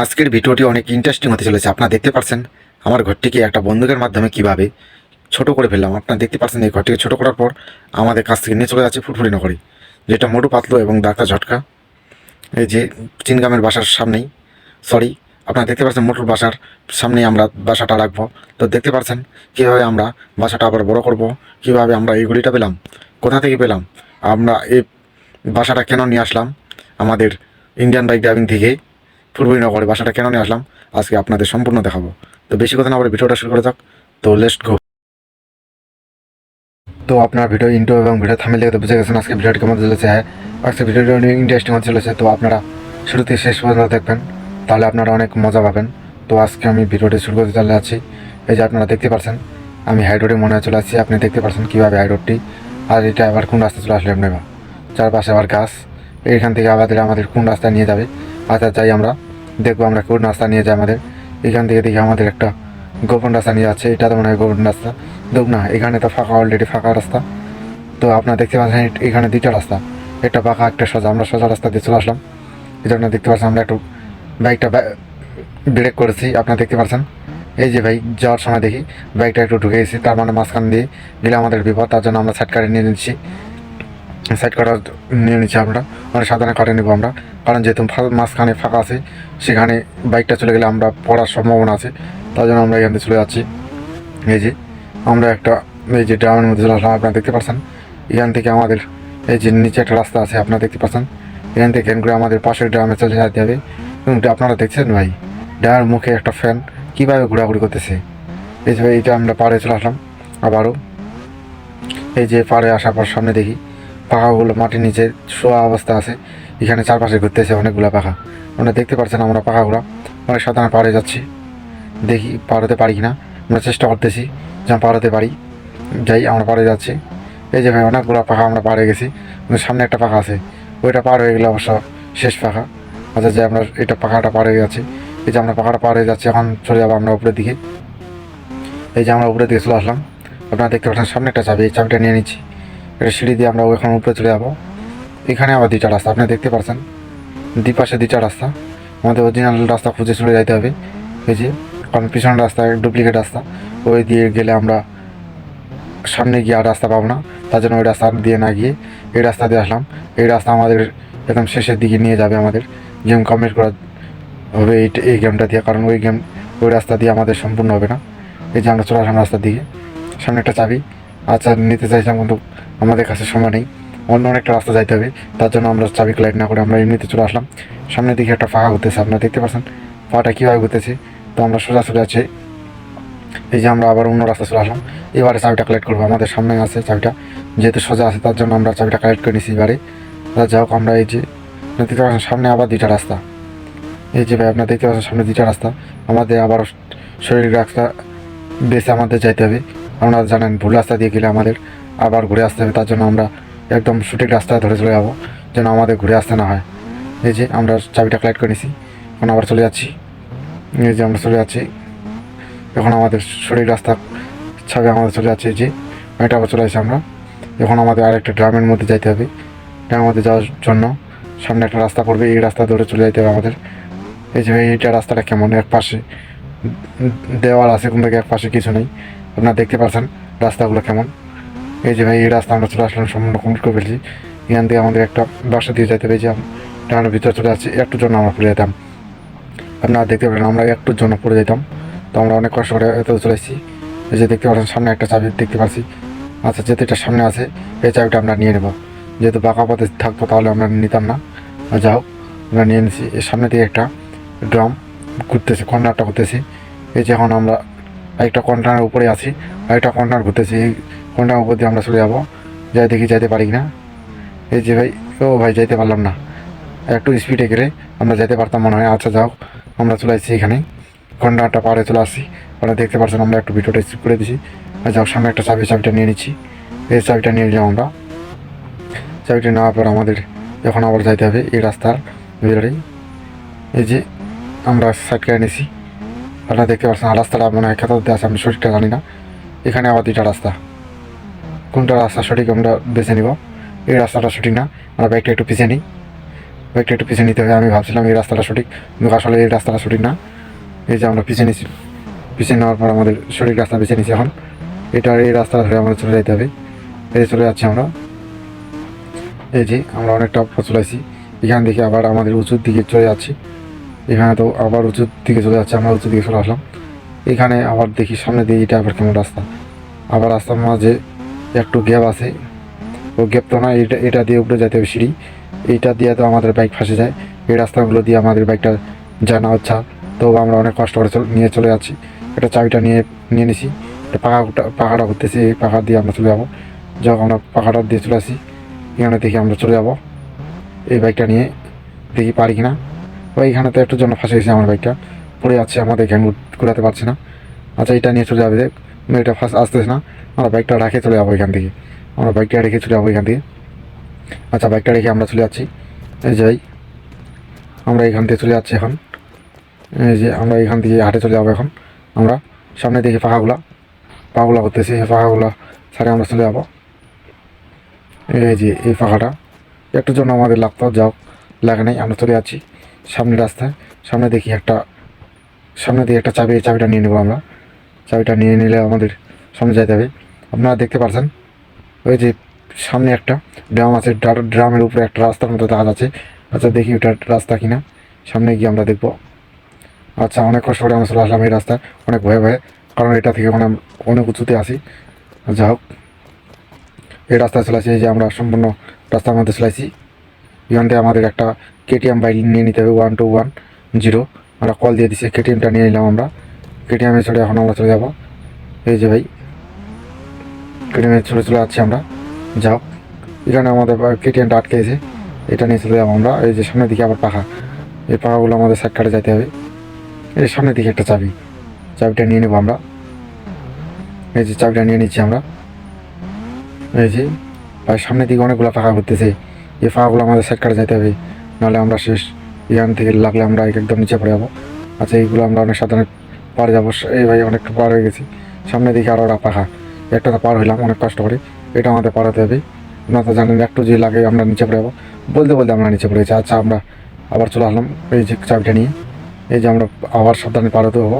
আজকের ভিডিওটি অনেক ইন্টারেস্টিং হতে চলেছে, আপনারা দেখতে পাচ্ছেন আমার ঘরটিকে একটা বন্দুকের মাধ্যমে কীভাবে ছোট করে ফেললাম। আপনারা দেখতে পাচ্ছেন এই ঘরটিকে ছোট করার পর আমাদের কাছ থেকে নিয়ে চলে যাচ্ছে ফুটফুটি নগরী, যেটা মোটু পাতলো এবং ডাক্তার ঝটকা। এই যে চিনগামের বাসার সামনেই সরি আপনারা দেখতে পাচ্ছেন মোটর বাসার সামনেই আমরা বাসাটা রাখব। তো দেখতে পাচ্ছেন কীভাবে আমরা বাসাটা আবার বড় করব, কীভাবে আমরা এই গলিটা পেলাম, কোথা থেকে পেলাম, আমরা এই বাসাটা কেন নিয়ে আসলাম আমাদের ইন্ডিয়ান বাইক ড্রাইভিং থেকে। ফুটবল নগরে বাসাটা কেন নিয়ে আসলাম? আজকে আপনাদের সম্পূর্ণ দেখাবো। তো বেশি কথা না বলে ভিডিওটা শুরু করে যাক। তো লেস্ট গো তো আপনার ভিডিও ইন্টো এবং ভিডিও থামিল দেখে বুঝে গেছেন আজকে ভিডিওটি কেমন চলেছে। হ্যাঁ আজকে ভিডিওটি অনেক ইন্টারেস্টিং চলেছে। তো আপনারা শুরু থেকে শেষ পর্যন্ত দেখবেন। তাহলে আপনারা অনেক মজা পাবেন। তো আজকে আমি ভিডিওটি শুরু করতে চলে যাচ্ছি। এই যে আপনারা দেখতে পাচ্ছেন আমি হাইড্রোডে মনে চলে আসছি। আপনি দেখতে পাচ্ছেন কীভাবে হাইড্রোডটি আর এটা আবার কোন রাস্তা চলে আসলে আপনারা চারপাশে আবার গাছ। এইখান থেকে আমাদের আমাদের কোন রাস্তায় নিয়ে যাবে? আচ্ছা যাই আমরা। দেখব আমরা কোন রাস্তা নিয়ে যাই আমাদের। এখান থেকে দেখি আমাদের একটা গোপন রাস্তা নিয়ে যাচ্ছে। এটা তো মনে হয় গোপন রাস্তা। দেখ না, এখানে তো ফাঁকা অলরেডি ফাঁকা রাস্তা। তো আপনারা দেখতে পাচ্ছেন এখানে দুইটা রাস্তা। একটা পাকা, একটা সোজা। আমরা সোজা রাস্তা দিয়ে চলে আসলাম। এই জন্য দেখতে পাচ্ছেন, আমরা একটু বাইকটা ব্রেক করেছি। আপনারা দেখতে পাচ্ছেন? এই যে ভাই, যাওয়ার সময় দেখি, বাইকটা একটু ঢুকে গেছি। তার মানে মাঝখান দিয়ে গেলে আমাদের বিপদ। তার জন্য আমরা সাইড কাটে নিয়ে নিচ্ছি। সাইড কাটার নিয়ে নিচ্ছি আমরা। মানে সাধারণ কাটে নেব আমরা। কারণ যেহেতু মাঝখানে ফাঁকা আছে, সেখানে বাইকটা চলে গেলে আমরা পড়ার সম্ভাবনা আছে। তার জন্য আমরা এখান থেকে চলে যাচ্ছি। এই যে, আমরা একটা, এই যে ড্রামের মধ্যে চলে আসলাম, আপনারা দেখতে পাচ্ছেন এখান থেকে আমাদের, এই যে নিচে একটা রাস্তা আছে, আপনারা দেখতে পাচ্ছেন এখান থেকে করে আমাদের পাশের ড্রামে চলে যেতে হবে। এবং আপনারা দেখছেন ভাই? ড্রামের মুখে একটা ফ্যান কীভাবে ঘোরাঘুরি করতেছে? এই যে এইটা আমরা পাড়ে চলে আসলাম আবারও। এই যে পাড়ে আসার পর সামনে দেখি। পাখাগুলো মাটির নিচে শোয়া অবস্থা আছে। এখানে চারপাশে ঘুরতেছে অনেকগুলো পাখা। আপনারা দেখতে পাচ্ছেন আমরা পাখাগুলো। অনেক সাধারণ পাড়ে যাচ্ছি। দেখি পাড়াতে পারি কিনা। আমরা চেষ্টা করতেছি যে পাড়াতে পারি। যাই, আমরা পাড়ে যাচ্ছি। এই যে ভাই, অনেকগুলো পাখা আমরা পাড়ে গেছি। সামনে একটা পাখা আছে। ওইটা পার হয়ে গেলে অবশ্য শেষ পাখা। আচ্ছা যে আমরা এটা পাখাটা পার হয়ে যাচ্ছি। এই যে আমরা পাখাটা পার হয়ে যাচ্ছি, এখন চলে যাব আমরা উপরের দিকে। এই যে আমরা উপরের দিকে চলে আসলাম। আপনারা দেখতে পাচ্ছেন সামনে একটা চাবি। এই চাবিটা নিয়ে নিচ্ছি। সিঁড়ি দিয়ে আমরা ওখানে উপরে চলে যাব। এখানে আবার দুইটা রাস্তা, আপনি দেখতে পাচ্ছেন দুই পাশে দুইটা রাস্তা। আমাদের অরিজিনাল রাস্তা খুঁজে চলে যেতে হবে। এই যে, কারণ পিছনের রাস্তা ডুপ্লিকেট রাস্তা। ওই দিয়ে গেলে আমরা সামনে গিয়ে আর রাস্তা পাবো না। তার জন্য ওই রাস্তা দিয়ে না গিয়ে এই রাস্তা দিয়ে আসলাম। এই রাস্তা আমাদের একদম শেষের দিকে নিয়ে যাবে আমাদের। গেম কমপ্লিট করা হবে এই এই গেমটা দিয়ে। কারণ ওই গেম ওই রাস্তা দিয়ে আমাদের সম্পূর্ণ হবে না। এই যে আমরা চলে আসলাম রাস্তার দিকে। সামনে একটা চাবি। আচ্ছা নিতে চাইছিলাম কিন্তু আমাদের কাছে সময় নেই। অন্য অনেকটা রাস্তা যাইতে হবে। তার জন্য আমরা চাবি কালেক্ট না করে আমরা এমনিতে চলে আসলাম। সামনের দিকে একটা ফাঁকা ঘুরতেছে, আপনারা দেখতে পাচ্ছেন। পাটা কীভাবে ঘুরতেছে? তো আমরা সোজা চলে যাচ্ছি এই যে আমরা আবার অন্য রাস্তা চলে আসলাম। এবারে চাবিটা কালেক্ট করব। আমাদের সামনে আছে চাবিটা। যেহেতু সোজা আছে, তার জন্য আমরা চাবিটা কালেক্ট করে নিছি এবারে। যাই হোক, আমরা এই যে দেখতে পাচ্ছেন, সামনে আবার দুইটা রাস্তা। এই যে ভাই, আপনার দেখতে পাচ্ছেন, সামনে দুইটা রাস্তা। আমাদের আবার শরীর রাস্তা বেছে আমাদের যাইতে হবে। আপনারা জানেন, ভুল রাস্তা দিয়ে গেলে আমাদের আবার ঘুরে আসতে হবে। তার জন্য আমরা একদম সঠিক রাস্তা ধরে চলে যাব, যেন আমাদের ঘুরে আসতে না হয়। এই যে আমরা চাবিটা কালেক্ট করে নিছি, এখন আবার চলে যাচ্ছি। এই যে আমরা চলে যাচ্ছি, এখন আমাদের সঠিক রাস্তা ছাবে আমাদের চলে যাচ্ছে। যে এটা আবার চলে আসছি আমরা। এখন আমাদের আরেকটা ড্রামের মধ্যে যাইতে হবে। ড্রামের মধ্যে যাওয়ার জন্য সামনে একটা রাস্তা পড়বে। এই রাস্তা ধরে চলে যেতে হবে আমাদের। এই যে এইটা রাস্তাটা কেমন? এক পাশে দেওয়াল আছে, কোন থেকে এক পাশে কিছু নেই। আপনারা দেখতে পাচ্ছেন রাস্তাগুলো কেমন। এই যে ভাই, এই রাস্তা আমরা চলে আসলাম সম্পূর্ণ কমপ্লিট করে ফেলছি। এখান থেকে আমাদের একটা বাসা দিয়ে যেতে হবে, এই যে ডানের ভিতরে চলে যাচ্ছে একটুর জন্য আমরা পড়ে যেতাম। আপনারা দেখতে পারেন আমরা একটুর জন্য পড়ে যেতাম। তো আমরা অনেক কষ্ট করে এত চলে এসেছি এই যে দেখতে পাচ্ছেন, সামনে একটা চাবি দেখতে পাচ্ছি। আচ্ছা যেহেতু এটা সামনে আছে, এই চাবিটা আমরা নিয়ে নেব। যেহেতু বাঁকা পথে থাকতো, তাহলে আমরা নিতাম না। যা হোক, আমরা নিয়ে নিছি। এর সামনে দিয়ে একটা ড্রাম ঘুরতেছে, কর্নারটা ঘুরতেছি। এই যে এখন আমরা একটা কন্টেনার উপরে আছি একটা কন্টেনার ঘুরতেছি, এই কন্টেনার উপর দিয়ে আমরা চলে যাব। যাই দেখি যাইতে পারি না এই যে ভাই, ও ভাই, যাইতে পারলাম না। একটু স্পিডে গেলে আমরা যেতে পারতাম মনে হয়। আচ্ছা যাও আমরা চলে আসছি এখানে। কন্টেনারটা পাড়ে চলে আসছি। আপনারা দেখতে পাচ্ছেন আমরা একটু ভিডিওটা স্কিপ করে দিছি। আর যাও সামনে একটা চাবি, চাবিটা নিয়ে নিচ্ছি। এই চাবিটা নিয়ে নিলাম আমরা। চাবিটা নেওয়ার পর আমাদের এখন আবার যাইতে হবে এই রাস্তার ভিতরেই। এই যে আমরা সাইড করে নিছি আপনারা দেখতে পাচ্ছেন রাস্তাটা মনে হয় খেতাতে আছে, আমি সঠিকটা জানি না। এখানে আবার দুইটা রাস্তা। কোনটা রাস্তা সঠিক, আমরা বেছে নিব। এই রাস্তাটা সঠিক না, আমরা বাইকটা একটু পিছিয়ে নিই। বাইকটা একটু পিছিয়ে নিতে হবে, আমি ভাবছিলাম এই রাস্তাটা সঠিক। কিন্তু আসলে এই রাস্তাটা সঠিক না। এই যে আমরা পিছিয়ে নিছি। পিছিয়ে নেওয়ার পর আমাদের সঠিক রাস্তা বেছে নিছি এখন। এটা এই রাস্তা ধরে আমাদের চলে যেতে হবে। এই চলে যাচ্ছি আমরা। এই যে আমরা অনেকটা চলেছি এখান থেকে আবার আমাদের উঁচুর দিকে চলে যাচ্ছি। এখানে তো আবার উঁচুর দিকে চলে যাচ্ছে, আমরা উঁচুর দিকে চলে আসলাম। এখানে আবার দেখি সামনে দিয়ে এটা আবার কেমন রাস্তা। আবার রাস্তার মাঝে একটু গ্যাপ আছে। ও গ্যাপ তো না এটা এটা দিয়ে উপরে যেতে হবে সিঁড়ি। এইটা দিয়ে তো আমাদের বাইক ফাঁসে যায়। এই রাস্তাগুলো দিয়ে আমাদের বাইকটা জানা হচ্ছে তো আমরা অনেক কষ্ট করে নিয়ে চলে যাচ্ছি। এটা চাবিটা নিয়ে নিয়ে নিছি। এটা পাখাটা পাখাটা ঘুরতেছি এই পাখা দিয়ে আমরা চলে যাব। যখন আমরা পাখাটা দিয়ে চলে আসি। এখানে দেখি আমরা চলে যাব। এই বাইকটা নিয়ে দেখি পারি কিনা। ওই এখানে তো একটু জন্য ফাঁসে গেছে আমার বাইকটা পড়ে যাচ্ছে আমাদের জ্ঞান ঘোরাতে পারছে না। আচ্ছা এটা নিয়ে চলে যাবে, দেখ। এটা ফার্স্ট আসতেছে না। আমরা বাইকটা রেখে চলে যাব এখান থেকে। আমরা বাইকটা রেখে চলে যাব এখান থেকে। আচ্ছা বাইকটা রেখে আমরা চলে যাচ্ছি। এই যে ভাই, আমরা এখান থেকে চলে যাচ্ছি এখন। এই যে আমরা এখান থেকে হাটে চলে যাব এখন। আমরা সামনে দেখি পাখাগুলা পাখাগুলা করতেছি, এই পাখাগুলা সারে আমরা চলে যাব। এই যে, এই পাখাটা একটু জন্য আমাদের লাগতো যাও। লাগে নাই, আমরা চলে যাচ্ছি। সামনে রাস্তায়, সামনে দেখি একটা, সামনে দিয়ে একটা চাবি, চাবিটা নিয়ে নেব আমরা। চাবিটা নিয়ে নিলে আমাদের সামনে যেতে হবে। আপনারা দেখতে পারছেন? ওই যে সামনে একটা ড্রাম আছে ড্রা- ড্রামের উপরে একটা রাস্তার মতো কাজ আছে। আচ্ছা দেখি ওটা রাস্তা কিনা। সামনে গিয়ে আমরা দেখব। আচ্ছা অনেক কষ্ট করে আমরা চলে আসলাম এই রাস্তায়। অনেক ভয়ে ভয়ে, কারণ এটা থেকে মানে অনেক উঁচুতে আসি যা হোক। এই রাস্তায় চলে আসি যে আমরা সম্পূর্ণ রাস্তার মধ্যে এখান থেকে আমাদের একটা কেটিএম বাইক নিয়ে নিতে হবে ওয়ান টু ওয়ান জিরো আমরা কল দিয়ে দিছি কেটিএমটা নিয়ে নিলাম আমরা। কেটিএমে চলে এখন আমরা চলে যাব। এই যে ভাই কেটিএমে চলে চলে যাচ্ছি আমরা। যাও। এখানে আমাদের কেটিএমটা আটকে আছে। এটা নিয়ে চলে যাব আমরা। এই যে সামনের দিকে আবার পাখা। এই পাখাগুলো আমাদের সাইড কাটে যেতে হবে। এই সামনের দিকে একটা চাবি। চাবিটা নিয়ে নেব আমরা। এই যে চাবিটা নিয়ে নিচ্ছি আমরা। এই যে, ভাই, সামনের দিকে অনেকগুলো পাখা ঘুরতেছে। এই পাখাগুলো আমাদের কাটে যেতে হবে, নাহলে আমরা শেষ। এখান থেকে লাগলে আমরা একদম নিচে পড়ে যাব। আচ্ছা এইগুলো আমরা অনেক সাধারণ পার যাব। এই ভাই অনেকটা পার হয়ে গেছি। সামনে দিকে আরও একটা পাখা। একটা তো পার হইলাম, অনেক কষ্ট করে। এটা আমাদের পার হতে হবে। আপনারা তো জানেন, একটু যে লাগে আমরা নিচে পড়ে যাব। বলতে বলতে আমরা নিচে পড়ে গেছি। আচ্ছা আমরা আবার চলে আসলাম এই যে চাবিটা নিয়ে। এই যে আমরা আবার সাবধানে পার হতে হব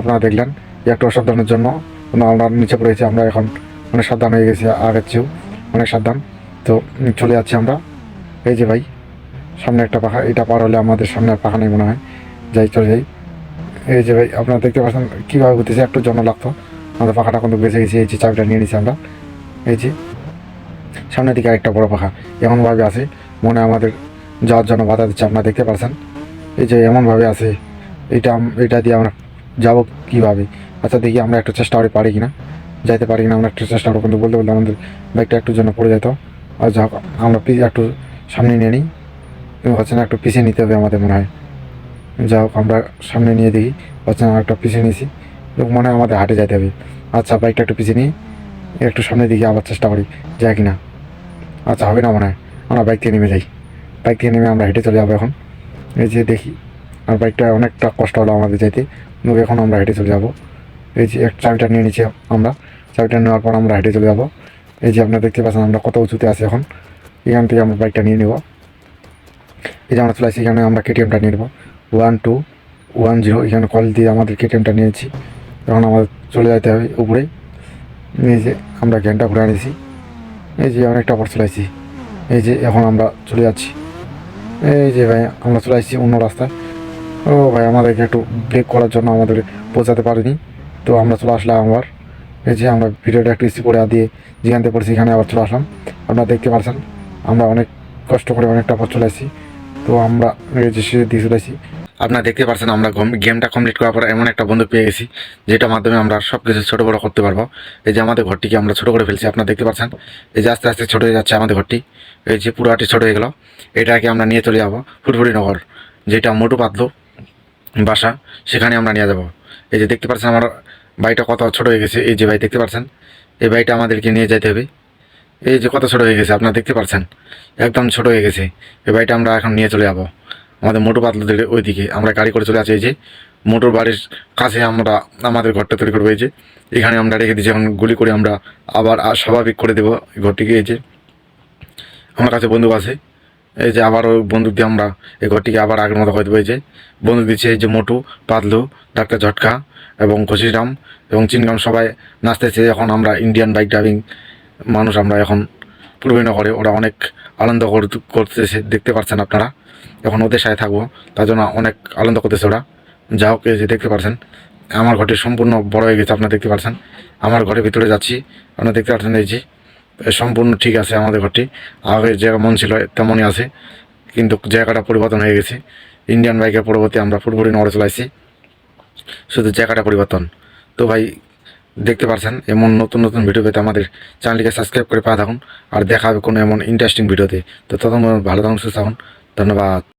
আপনারা দেখলেন একটু অসাবধানের জন্য আমরা নিচে পড়েছি আমরা এখন অনেক সাবধান হয়ে গেছি, আগের চেয়েও অনেক সাবধান। তো চলে যাচ্ছি আমরা। এই যে ভাই, সামনে একটা পাখা এটা পার হলে আমাদের সামনে আর পাখা নেই মনে হয়। যাই, চলে যাই। এই যে ভাই, আপনারা দেখতে পাচ্ছেন কীভাবে ঘুরতেছে, একটু জন্য লাগতো। আমাদের পাখাটা কিন্তু বেঁচে গেছি, এই যে চাবিটা নিয়ে নিছি আমরা। এই যে, সামনের দিকে আরেকটা বড় পাখা, এমনভাবে আছে, মনে আমাদের যাওয়ার জন্য বাধা দিচ্ছে, আপনারা দেখতে পাচ্ছেন। এই যে এমনভাবে আছে, এটা এটা দিয়ে আমরা যাব কীভাবে? আচ্ছা দেখি আমরা একটু চেষ্টা করে পারি কিনা। যাইতে পারি কিনা, আমরা একটু চেষ্টা করব, কিন্তু বলতে বলতে আমাদের বাইকটা একটু জন্য পড়ে যেত। আর যাক আমরা একটু সামনে নিয়ে নিই। হচ্ছে না একটু পিছিয়ে নিতে হবে আমাদের মনে হয়। যা হোক, আমরা সামনে নিয়ে দেখি। হচ্ছে না একটা পিছিয়ে নিয়েছি। এবং মনে হয় আমাদের হাটে যেতে হবে। আচ্ছা বাইকটা একটু পিছিয়ে নিয়ে একটু সামনে দিকে আবার চেষ্টা করি। যায় কি না আচ্ছা হবে না মনে হয়। আমরা বাইক থেকে নেমে যাই। বাইক থেকে নেমে আমরা হেঁটে চলে যাব এখন। এই যে দেখি, আর বাইকটা অনেকটা কষ্ট হলো আমাদের যেতে এখন আমরা হেঁটে চলে যাব। এই যে এক চাবিটা নিয়ে নিচ্ছি আমরা। চাবিটা নেওয়ার পর আমরা হেঁটে চলে যাব। এই যে আপনারা দেখতে পাচ্ছেন, আমরা কত উঁচুতে আছি এখন। এখান থেকে আমরা বাইকটা নিয়ে নেব। এই যে আমরা চলে আসছি, এখানে আমরা কেটিএমটা নিয়ে নেব। ওয়ান টু ওয়ান জিরো এখানে কল দিয়ে আমাদের কেটিএমটা নিয়েছি এখন আমাদের চলে যেতে হবে উপরে। এই যে আমরা জ্ঞানটা ঘুরে আনিছি এই যে অনেকটা পর চলে আসছি। এই যে এখন আমরা চলে যাচ্ছি। এই যে ভাই, আমরা চলে আসছি অন্য রাস্তায়। ও ভাই, আমাদেরকে একটু ব্রেক করার জন্য আমাদের পৌঁছাতে পারিনি। তো আমরা চলে আসলাম আবার। যে আমরা ভিডিওটা একটু স্কিপ করে দিয়ে যেখান থেকে পড়ছি এখানে আবার চলে আসলাম। আপনারা দেখতে পাচ্ছেন আমরা অনেক কষ্ট করে অনেকটা পথ চলে আসছি। তো আমরা সে দিয়ে চলে আসছি। আপনারা দেখতে পাচ্ছেন আমরা গম- গেমটা কমপ্লিট করার পর এমন একটা বন্ধু পেয়ে গেছি, যেটার মাধ্যমে আমরা সব কিছু ছোটো বড়ো করতে পারব। এই যে আমাদের ঘরটিকে আমরা ছোটো করে ফেলছি, আপনারা দেখতে পাচ্ছেন এই যে আস্তে আস্তে ছোটো হয়ে যাচ্ছে আমাদের ঘরটি। এই যে পুরোটি ছোটো হয়ে গেল। এটাকে আমরা নিয়ে চলে যাব ফুটফুটি নগর, যেটা মোটু পাতলু বাসা, সেখানে আমরা নিয়ে যাব। এই যে দেখতে পাচ্ছেন আমার বাড়িটা কত ছোটো হয়ে গেছে। এই যে ভাই, দেখতে পাচ্ছেন এই বাড়িটা আমাদেরকে নিয়ে যেতে হবে। এই যে কত ছোটো হয়ে গেছে, আপনারা দেখতে পাচ্ছেন একদম ছোটো হয়ে গেছে। এই বাড়িটা আমরা এখন নিয়ে চলে যাব। আমাদের মোটর পাতলুদের ওইদিকে। আমরা গাড়ি করে চলে আসি, এই যে মোটর বাড়ির কাছে আমরা, আমাদের ঘরটা তৈরি করব, এই যে। এখানে আমরা রেখে দিয়েছি এখন গুলি করে আমরা আবার স্বাভাবিক করে দেবো এই ঘরটিকে, এই যে। আমার কাছে বন্দুক আছে। এই যে আবার ওই বন্দুক দিয়ে আমরা এই ঘরটিকে আবার আগের মতো করে দেবো, এই যে। বন্দুক দিচ্ছে এই যে মোটু, পাতলু, ডাক্তার ঝটকা। এবং খুশিরাম এবং চিনগাম সবাই নাচতেছে। এখন আমরা ইন্ডিয়ান বাইক ড্রাইভিং মানুষ আমরা এখন পূর্বনগরে ওরা অনেক আনন্দ কর- করতেছে। দেখতে পাচ্ছেন আপনারা। এখন ওদের সাথে থাকব। তার জন্য অনেক আনন্দ করতেছে ওরা। যা হোক যে দেখতে পাচ্ছেন আমার ঘরটি সম্পূর্ণ বড় হয়ে গেছে, আপনারা দেখতে পাচ্ছেন আমার ঘরের ভিতরে যাচ্ছি। আপনারা দেখতে পাচ্ছেন এই যে সম্পূর্ণ ঠিক আছে আমাদের ঘরটি। আগে যেমন ছিল তেমনই আছে। কিন্তু জায়গাটা পরিবর্তন হয়ে গেছে। ইন্ডিয়ান বাইকের পরবর্তী আমরা ফুটবলি নগরে চলাইছি শুধু জায়গাটা পরিবর্তন। তো ভাই, দেখতে পারছেন, এমন নতুন নতুন ভিডিও পেতে আমাদের চ্যানেলটিকে সাবস্ক্রাইব করে পাওয়া থাকুন। আর দেখা হবে কোনো এমন ইন্টারেস্টিং ভিডিওতে তো। তখন ভালো থাকুন, সুস্থ থাকুন। ধন্যবাদ।